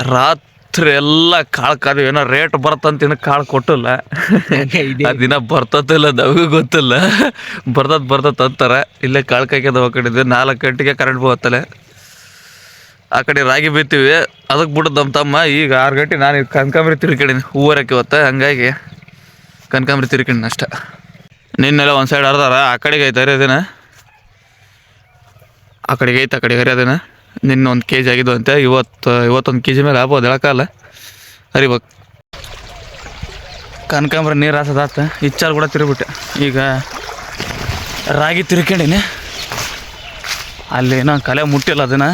ರಾತ್ರಿ ಎಲ್ಲ ಕಾಳು ಕಾದು ಏನೋ ರೇಟ್ ಬರ್ತಂತ ಇನ್ನು ಕಾಳು ಕೊಟ್ಟಿಲ್ಲ. ಆ ದಿನ ಬರ್ತತಿಲ್ಲ ನಮಗೂ ಗೊತ್ತಿಲ್ಲ. ಬರ್ತದ ಬರ್ತದ ಅಂತಾರೆ. ಇಲ್ಲೇ ಕಾಳು ಕಾಯ್ಕದ ಕಡಿದ್ವಿ ನಾಲ್ಕು ಗಂಟೆಗೆ ಕರೆಂಟ್ ಬರ್ತಲೆ ಆ ಕಡೆ ರಾಗಿ ಬಿತ್ತೀವಿ. ಅದಕ್ಕೆ ಬಿಡೋದು ನಮ್ಮ ತಮ್ಮ. ಈಗ ಆರು ಗಂಟೆ ನಾನು ಈಗ ಕನಕಾಂಬರಿ ತಿರ್ಕೊಂಡಿನಿ. ಹೂವರಕ್ಕೆ ಇವತ್ತು. ಹಂಗಾಗಿ ಕನಕಾಂಬರಿ ತಿರ್ಕೊಂಡಿನಿ ಅಷ್ಟೆ. ನಿನ್ನೆಲ್ಲ ಒಂದು ಸೈಡ್ ಅರ್ದಾರ ಆ ಕಡೆಗೆ ಐತೆ ಹರಿಯೋದೇನ ಆ ಕಡೆಗೆ ಐತೆ ಆ ಕಡೆಗೆ ಹರಿಯೋದೇನ ನಿನ್ನೆ ಒಂದು ಕೆ ಜಿ ಆಗಿದ್ದು ಅಂತೆ, ಇವತ್ತು, ಇವತ್ತೊಂದು ಕೆ ಜಿ ಮೇಲೆ ಆಗ್ಬೋದು ಹೇಳಕ್ಕಲ್ಲ ಹರಿಬೇಕು ಕನಕಾಂಬ್ರ ನೀರು ಹಾಸದಾತ ಇಚ್ಚಾರು ಕೂಡ ತಿರುಗ್ಬಿಟ್ಟೆ. ಈಗ ರಾಗಿ ತಿರ್ಕೊಂಡಿನಿ ಅಲ್ಲಿ ಏನೋ ಕಲೆ ಮುಟ್ಟಿಲ್ಲ ಅದನ್ನು.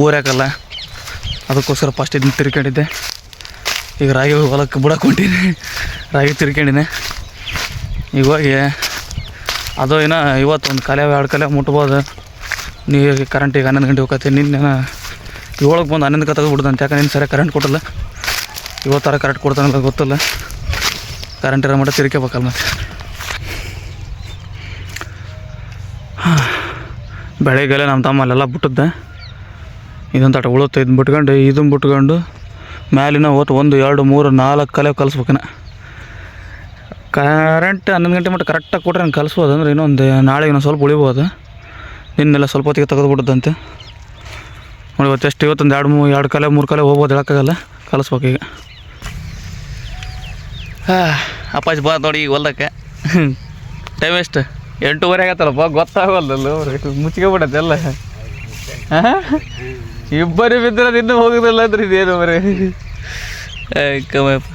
ಊರ್ಯಾಕಲ್ಲ ಅದಕ್ಕೋಸ್ಕರ ಫಸ್ಟ್ ಇದನ್ನ ತಿರ್ಕೊಂಡಿದ್ದೆ ಈಗ ರಾಗಿ ಹೊಲಕ್ಕೆ ಬಿಡಕ್ಕೆ ಹೊಂಟೀನಿ. ರಾಗಿ ತಿರ್ಕೊಂಡಿನಿ ಇವಾಗ ಅದು ಏನೋ ಇವತ್ತು ಒಂದು ಕಲೆ, ಎರಡು ಕಲೆ ಮುಟ್ಬೋದು. ನೀರಿಗೆ ಈಗ ಹನ್ನೊಂದು ಗಂಟೆ ಹೋಗತ್ತೆ. ನಿನ್ನೆ ಏಳಕ್ಕೆ ಬಂದು ಹನ್ನೊಂದು ಕತ್ತಾಗ ಬಿಡ್ದಂತೆ ಯಾಕಂದ್ರೆ ನಿನ್ನ ಸರಿಯಾಗಿ ಕರೆಂಟ್ ಕೊಟ್ಟಿಲ್ಲ. ಇವತ್ತರ ಕರೆಂಟ್ ಅಂತ ಗೊತ್ತಿಲ್ಲ. ಕರೆಂಟ್ ಇರೋ ಮಟ್ಟ ತಿರ್ಕೋಬೇಕಲ್ಲ ಮತ್ತೆ. ಬೆಳಗ್ಗೆಲ್ಲ ನಮ್ಮ ತಮ್ಮ ಅಲ್ಲೆಲ್ಲ ಬಿಟ್ಟಿದ್ದೆ. ಇದೊಂದು ತಟ ಉಳುತ್ತೆ. ಇದನ್ನ ಬಿಟ್ಕೊಂಡು, ಇದನ್ನು ಬಿಟ್ಕೊಂಡು ಮ್ಯಾಲಿನ ಹೊತ್ತು ಒಂದು, ಎರಡು, ಮೂರು, ನಾಲ್ಕು ಕಲೆ ಕಲಿಸ್ಬೇಕನ ಕರೆಂಟ್ ಹನ್ನೊಂದು ಗಂಟೆ ಮಟ್ಟ ಕರೆಕ್ಟಾಗಿ ಕೊಟ್ರೆ ನಂಗೆ ಕಲಿಸ್ಬೋದು. ಅಂದ್ರೆ ಇನ್ನೊಂದು, ನಾಳೆಗೆ ಇನ್ನೊಂದು ಸ್ವಲ್ಪ ಉಳಿಬೋದು. ನಿನ್ನೆಲ್ಲ ಸ್ವಲ್ಪ ಹೊತ್ತಿಗೆ ತೆಗೆದುಬಿಟ್ಟದಂತೆ ನೋಡಿ, ಇವತ್ತು ಎಷ್ಟು, ಇವತ್ತೊಂದು ಎರಡು ಮೂರು ಎರಡು ಕಲೆ, ಮೂರು ಕಲೆ ಹೋಗ್ಬೋದು, ಹೇಳೋಕ್ಕಾಗಲ್ಲ. ಕಲಿಸ್ಬೇಕು ಈಗ. ಹಾಂ, ಅಪ್ಪಾಜಿ ಬಾ ನೋಡಿ ಈಗ ಹೊಲ್ದಕ್ಕೆ. ಟೈಮ್ ಎಷ್ಟು? ಎಂಟೂವರೆ ಆಗತ್ತಲ್ಲಪ್ಪ ಗೊತ್ತಾಗಲ್ಲ ಮುಚ್ಚಿಗೆ ಬಿಡತ್ತೆ ಎಲ್ಲ. ಇಬ್ಬರು ಬಿದ್ದರೆ ಇನ್ನೂ ಹೋಗೋದಿಲ್ಲ ಅಂದ್ರೆ ಇದೇನು ಬರೀ ಕಮ್ಮಪ್ಪ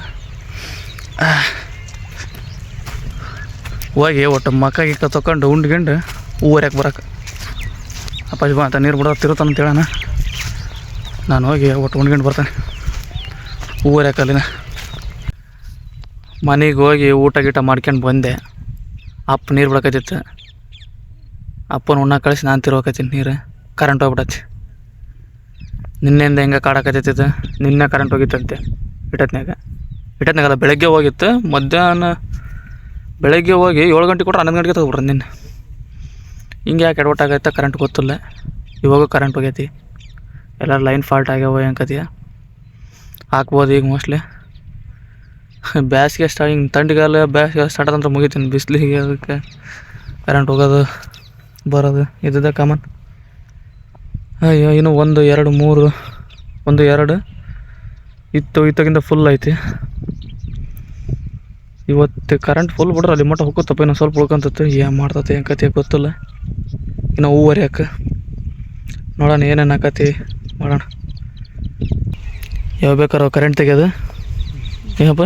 ಹೋಗಿ, ಒಟ್ಟು ಮಕ್ಕ ಗಿಕ್ಕ ಉಂಡ್ಗಂಡು ಉಂಡ್ಕೊಂಡು ಊರ್ಯಾಕೆ ಬರಕ್ಕೆ ಅಪ್ಪಾಜಿ ಬಾ ಅಂತ ನೀರು ಬಿಡೋ ತಿರುತ್ತಾನ ಅಂತ ಹೇಳೋಣ. ನಾನು ಹೋಗಿ ಒಟ್ಟು ಉಂಡ್ಕೊಂಡು ಬರ್ತಾನೆ. ಅಲ್ಲಿನ ಮನೆಗೆ ಹೋಗಿ ಊಟ ಗೀಟ ಮಾಡ್ಕೊಂಡು ಬಂದೆ. ಅಪ್ಪ ನೀರು ಬಿಡಕತ್ತಿತ್ತು. ಅಪ್ಪನ ಉಣ್ಣ ಕಳಿಸಿ ನಾನು ತಿರ್ಬೇಕತ್ತೀನಿ ನೀರು. ಕರೆಂಟ್ ಹೋಗ್ಬಿಡತ್ತೆ ನಿನ್ನೆಯಿಂದ ಹೆಂಗೆ ಕಾಡಕತ್ತಿತ್ತು? ನಿನ್ನೆ ಕರೆಂಟ್ ಹೋಗಿತ್ತಂತೆ ಇಟ್ಟತ್ನಾಗ ಇಟ್ಟತ್ನಾಗಲ್ಲ ಬೆಳಗ್ಗೆ ಹೋಗಿತ್ತು. ಮಧ್ಯಾಹ್ನ ಬೆಳಗ್ಗೆ ಹೋಗಿ ಏಳು ಗಂಟೆ ಕೊಟ್ಟರೆ ಹನ್ನೊಂದು ಗಂಟೆಗೆ ತಗೊಬಿಡ್ರಿ ನಿನ್ನೆ. ಹಿಂಗೆ ಯಾಕೆ ಎಡವಟ್ಟಾಗೈತೆ ಕರೆಂಟ್ ಗೊತ್ತಿಲ್ಲ. ಇವಾಗ ಕರೆಂಟ್ ಹೋಗೈತಿ. ಎಲ್ಲ ಲೈನ್ ಫಾಲ್ಟ್ ಆಗ್ಯಾವ ಹೆಂಗತಿಯ ಹಾಕ್ಬೋದು ಈಗ ಮೋಸ್ಟ್ಲಿ ಬ್ಯಾಸಿಗೆ ಸ್ಟಾ ಹಿಂಗೆ ತಂಡಿಗಾಲ ಬ್ಯಾಸಿಗೆ ಸ್ಟಾರ್ಟ್ ಅಂದ್ರೆ ಮುಗಿತೀನಿ. ಬಿಸಿಲಿಗೆ ಅದಕ್ಕೆ ಕರೆಂಟ್ ಹೋಗೋದು, ಬರೋದು, ಇದ್ದಿದ್ದೆ ಕಾಮನ್ ಅಯ್ಯೋ, ಇನ್ನು ಒಂದು, ಎರಡು, ಮೂರು, ಒಂದು, ಎರಡು. ಇತ್ತು ಇತ್ತಗಿಂತ ಫುಲ್ ಐತಿ. ಇವತ್ತು ಕರೆಂಟ್ ಫುಲ್ ಬಿಡ್ರೆ ಅಲ್ಲಿ ಮಟ್ಟ ಹೋಗುತ್ತಪ್ಪ ಇನ್ನೊಂದು ಸ್ವಲ್ಪ ಉಳ್ಕೊಂತತ್ತು. ಏನು ಮಾಡ್ತತೆ ಏನು ಕತೆ ಗೊತ್ತಿಲ್ಲ. ಇನ್ನು ಹೂ ಯಾಕೆ ನೋಡೋಣ ಏನೇನು ಆಕತಿ ಮಾಡೋಣ. ಯಾವ ಬೇಕಾರೋ ಕರೆಂಟ್ ತೆಗೆಯೋದು? ಏನಪ್ಪ?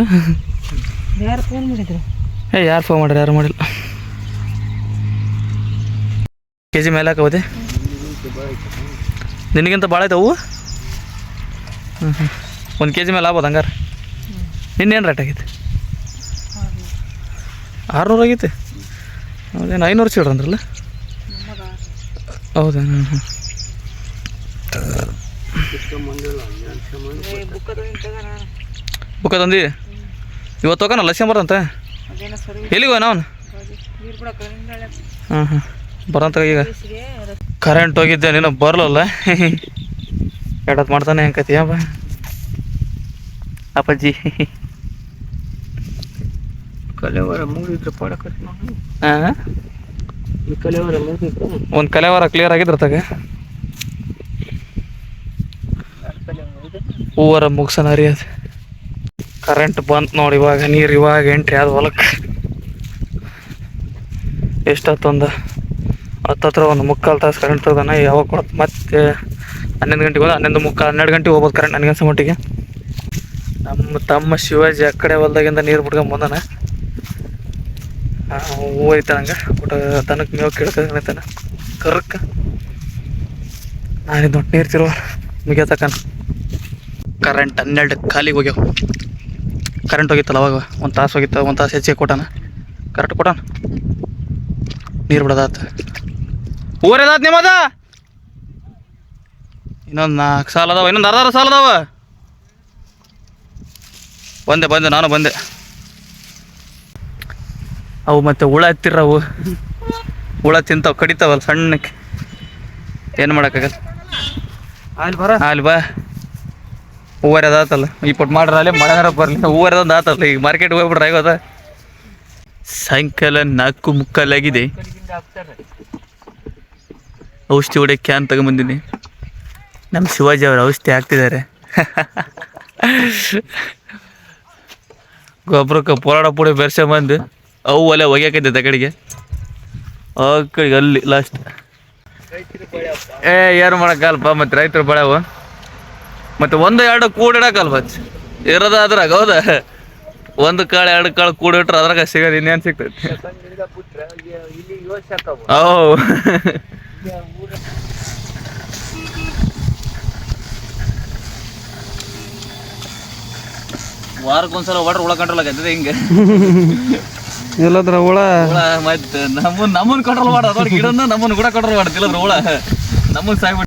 ಯಾರು ಫೋನ್ ಮಾಡಿದ್ರು? ಏ ಯಾರು ಫೋನ್ ಮಾಡ್ರಿ ಯಾರು ಮಾಡಿಲ್ಲ. ಕೆ ಜಿ ಮೇಲೆ ಹಾಕೋದೆ ನಿನಗಿಂತ ಭಾಳ ಐತೆ ಹೂವು? ಹ್ಞೂ ಹ್ಞೂ ಒಂದು ಕೆ ಜಿ ಮೇಲೆ ಆಗ್ಬೋದು ಹಂಗಾರೆ? ನಿನ್ನೇನು ರೇಟ್ ಆಗೈತೆ? ಆರುನೂರು ಆಗೈತೆ. ಹೌದೇನು, ಐನೂರು ಚಿಲ್ಡ್ರ ಅಂದ್ರಲ್ಲ? ಹೌದಾ ಹಾಂ ಹಾಂ ಬುಕ್ಕ ತಂದಿ? ಇವತ್ತು ಹೋಗೋಣ ಲಸ್ಯಂ ಬರಂತ ಎಲ್ಲಿಗೆ ಹೋಗೋಣ ಅವನು? ಹಾಂ ಹಾಂ ಬರಂತ ಈಗ. ಕರೆಂಟ್ ಹೋಗಿದ್ದೆ, ನೀನು ಬರಲಲ್ಲ? ಎಡತ್ ಮಾಡ್ತಾನೆ ಹೆಂಗತಿ ಬಾ. ಅಪ್ಪಾಜಿ. ಕಲೆವರ ಹಾಂ ಈ ಕಲೆವರ ಒಂದು ಕಲೆವಾರ ಕ್ಲಿಯರ್ ಆಗಿದ್ರ ತಗ? ಹೂವರ ಮುಗ್ಸನ ಅದು ಕರೆಂಟ್ ಬಂತು ನೋಡಿ ಇವಾಗ ನೀರು ಇವಾಗ ಎಂಟ್ರಿ ಆದ ಹೊಲಕ್ಕೆ ಎಷ್ಟೊತ್ತೊಂದು? ಹತ್ತತ್ರ ಒಂದು ಮುಕ್ಕಾಲು ತಾಸು ಕರೆಂಟ್ ತೆಗ್ದಾನ ಯಾವಾಗ ಕೊಡತ್ತೆ ಮತ್ತೆ ಹನ್ನೊಂದು ಗಂಟೆಗೆ ಹೋದ ಹನ್ನೊಂದು ಮುಕ್ಕಾಲು ಹನ್ನೆರಡು ಗಂಟೆಗೆ ಹೋಗ್ಬೋದು ಕರೆಂಟ್ ನನಗೆ ಅನ್ಸೋ ಮಟ್ಟಿಗೆ. ನಮ್ಮ ತಮ್ಮ ಶಿವಾಜಿ ಆ ಕಡೆ ಹೊಲ್ದಾಗಿಂದ ನೀರು ಬಿಡ್ಕೊಂಡ್ ಬಂದಾನ. ಹೂವು ಐತೆ ಹಂಗೆ ಬಟ್ ತನಕ್ಕೆ ಮೇವು ಕೇಳ್ತಾನೆ ಕರ್ಕ. ನಾನಿದ್ದು ದೊಡ್ಡ ನೀರು ತಿರುವ ಮುಗಿಯತಕ್ಕ ಕರೆಂಟ್ ಹನ್ನೆರಡು ಖಾಲಿಗೆ ಹೋಗ್ಯಾವ. ಕರೆಂಟ್ ಹೋಗಿತ್ತಲ್ಲ ಅವಾಗ, ಒಂದು ತಾಸು ಹೋಗಿತ್ತು, ಒಂದು ತಾಸು ಹೆಚ್ಚಿಗೆ ಕೊಟ್ಟಾನ. ಕರೆಕ್ಟ್ ಕೊಟ್ಟಾನ? ನೀರು ಬಿಡದಾತ. ಊರದಾತ್ ನಿಮ್ಮದ? ಇನ್ನೊಂದು ನಾಲ್ಕು ಸಾಲ ಅದಾವ, ಇನ್ನೊಂದು ಅರ್ಧ ಸಾಲ ಅದಾವ. ಬಂದೆ ಬಂದೆ, ನಾನು ಬಂದೆ. ಅವು ಮತ್ತೆ ಹುಳ ಹತ್ತಿರವು. ಹುಳ ತಿಂತಾವ ಕಡಿತಾವಲ್ಲ ಸಣ್ಣಕ್ಕೆ. ಏನು ಮಾಡೋಕ್ಕಾಗಲ್ಲ. ಅಲ್ಲಿ ಬರ. ಅಲ್ಲಿ ಬಾ. ಹೂವರ್ ಅದಾತಲ್ಲ ಇಪ್ಪತ್ತು ಮಾಡ್ರ ಅಲ್ಲೇ ಮಳೆಗಾರ ಬರಲಿ. ಹೂವರ್ ಆತಲ್ಲ. ಈಗ ಮಾರ್ಕೆಟ್ ಹೋಗ್ಬಿಟ್ರೆ ಆಗೋದ. ಸಾಯಂಕಾಲ ನಾಲ್ಕು ಮುಕ್ಕಾಲಾಗಿದೆ. ಔಷಧಿ ಹೊಡೆ ಕ್ಯಾನ್ ತಗೊಂಬಂದಿನಿ. ನಮ್ಮ ಶಿವಾಜಿ ಅವರು ಔಷಧಿ ಹಾಕ್ತಿದ್ದಾರೆ ಗೊಬ್ಬರಕ್ಕೆ ಪೋರಾಡ ಪುಡಿ ಬೆರ್ಸ್ಕೊಂಬಂದು. ಅವು ಒಲೆ ಒಗ್ಯಾಕೈತೆ ಕಡೆಗೆ? ಆ ಕಡೆಗೆ ಅಲ್ಲಿ ಲಾಸ್ಟ್ ಏ, ಏನು ಮಾಡೋಕ್ಕಲ್ಪ ಮತ್ತೆ ರೈತರು ಬೆಳೆವು ಮತ್ತು ಒಂದು ಎರಡು ಕೂಡಿಡಕ್ಕಲ್ವ ಇರೋದ ಅದ್ರಾಗ, ಹೌದಾ? ಒಂದು ಕಾಳು, ಎರಡು ಕಾಳು ಕೂಡಿಟ್ರೆ ಅದ್ರಾಗ ಸಿಗೋದು ಇನ್ನೇನು ಸಿಗ್ತೈತಿ? ಊರ ವಾರಕ್ಕೊಂದ್ಸಲ ವಾಟರ್ ಉಳ ಕಂಟ್ರೋಲ್ ಆಗೈತೆ ಹಿಂಗೆ? ಎಲ್ಲದ್ರ ಹುಳ? ಮತ್ತೆ ನಮ್ಮನ್ ನಮ್ಮನ್ ಕಂಟ್ರೋಲ್ ಮಾಡೋದು. ಗಿಡನ ನಮ್ಮನ್ ಕೂಡ ಕಂಟ್ರೋಲ್ ಮಾಡ್ತಿಲ್ಲ ಹುಳ. ನಮ್ಮನ್ ಸಾಯ್ಬಿಟ್ಟು